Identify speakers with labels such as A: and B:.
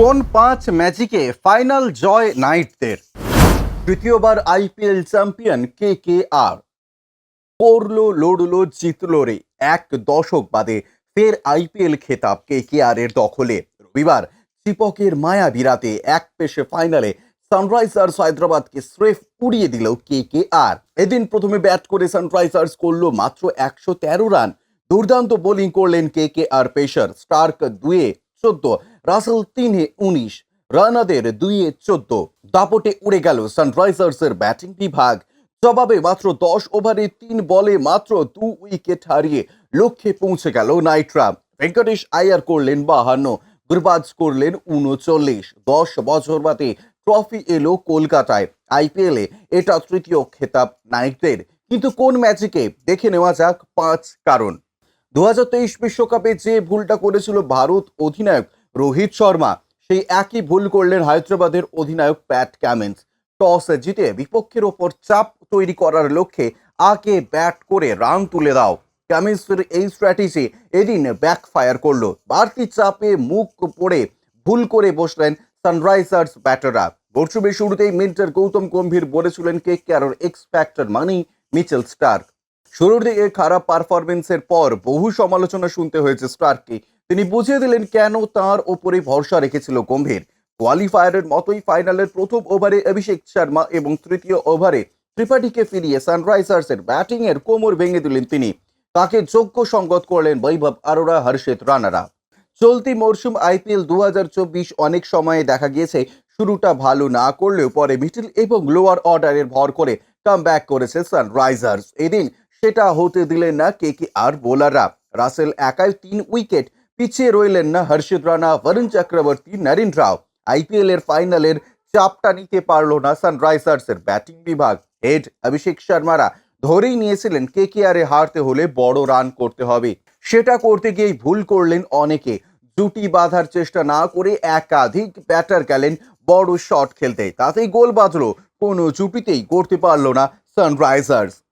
A: কোন পাঁচ ম্যাজিকে ফাইনাল জয় নাইটদের? তৃতীয়বার আইপিএল চ্যাম্পিয়ন কে কে আর পড়ল লড়লো, জিতলো রে। এক দশক বাদে ফের আইপিএল খেতাব কে কে আর এর দখলে। রবিবার চিপকের মায়া বিরাতে এক পেশে ফাইনালে সানরাইজার্স হায়দ্রাবাদকে স্রেফ উড়িয়ে দিল কে কে আর এদিন প্রথমে ব্যাট করে সানরাইজার্স করল মাত্র একশো তেরো রান। দুর্দান্ত বোলিং করলেন কে কে আর পেসার স্টার্ক দুয়ে। চোদ্দ, রাসেল তিনে উনিশ, রানাদের দুইয়ে চোদ্দ, দাপটে উড়ে গেল সানরাইজার্সের ব্যাটিং বিভাগ। জবাবে মাত্র দশ ওভারে তিন বলে মাত্র দু উইকেট হারিয়ে লক্ষ্যে পৌঁছে গেল নাইটরা। ভেঙ্কটেশ আয়ার করলেন বাহান্ন, গুরবাজ করলেন উনচল্লিশ, দশ বছর বাদে ট্রফি এলো কলকাতায়। আইপিএলে এটা তৃতীয় খেতাব নাইটদের। কিন্তু কোন ম্যাচকে দেখে নেওয়া যাক পাঁচ কারণ। দু বিশ্বকাপে যে ভুলটা করেছিল ভারত অধিনায়ক রোহিত শর্মা, সেই একই ভুল করলেন হায়দ্রাবাদের অধিনায়ক প্যাট ক্যামেন্স টস জিতে বিপক্ষের ওপর চাপ তৈরি করার লক্ষ্যে আগে ব্যাট করে রান তুলে দাও। ক্যামিন্সের এই স্ট্র্যাটেজি এদিন ব্যাকফায়ার করল। বাড়তি চাপে মুখ পড়ে ভুল করে বসলেন সানরাইজার্স ব্যাটাররা। মরশুমের শুরুতেই মিন্টার গৌতম গম্ভীর বলেছিলেন, কে কেয়ারোর এক্স ফ্যাক্টর মানি মিচেল স্টার্ক। শুরুর দিকে খারাপ পারফরমেন্সের পর বহু সমালোচনা শুনতে হয়েছে স্টার্ককে তিনি বুঝিয়ে দিলেন কেন তার ওপরে ভরসা রেখেছিল গম্ভীর। কোয়ালিফায়ারের মতোই ফাইনালের প্রথম ওভারে অভিষেক শর্মা এবং তৃতীয় ওভারে ত্রিপাঠীকে ফিরিয়ে সানরাইজার্সের ব্যাটিং এর কোমর ভেঙে দিলেন তিনি। তাকে যোগ্য সঙ্গত করলেন বৈভব আরোরা, হর্ষিত রানারা। চলতি মরশুম আইপিএল দু হাজার চব্বিশ অনেক সময়ে দেখা গিয়েছে, শুরুটা ভালো না করলেও পরে মিডল এবং লোয়ার অর্ডারের ভর করে কাম করেছে সানরাইজার্স। এদিন সেটা হতে দিলেন না কে কে আর বোলাররা। রাসেল একাই তিন উইকেট পিছিয়ে রইলেন না হর্ষিত রানা বরুণ চক্রবর্তী নরেন রাও আইপিএল এর ফাইনালের চাপটা নিতে পারল না সানরাইজার্সের ব্যাটিং বিভাগ। হেড অভিষেক শর্মারা ধরেই নিয়েছিলেন কে কে আরে হারতে হলে বড় রান করতে হবে। সেটা করতে গিয়েই ভুল করলেন অনেকে। জুটি বাঁধার চেষ্টা না করে একাধিক ব্যাটার গেলেন বড় শট খেলতে। তাতেই গোল বাজলো কোনো জুটিতেই করতে পারল না সানরাইজার্স।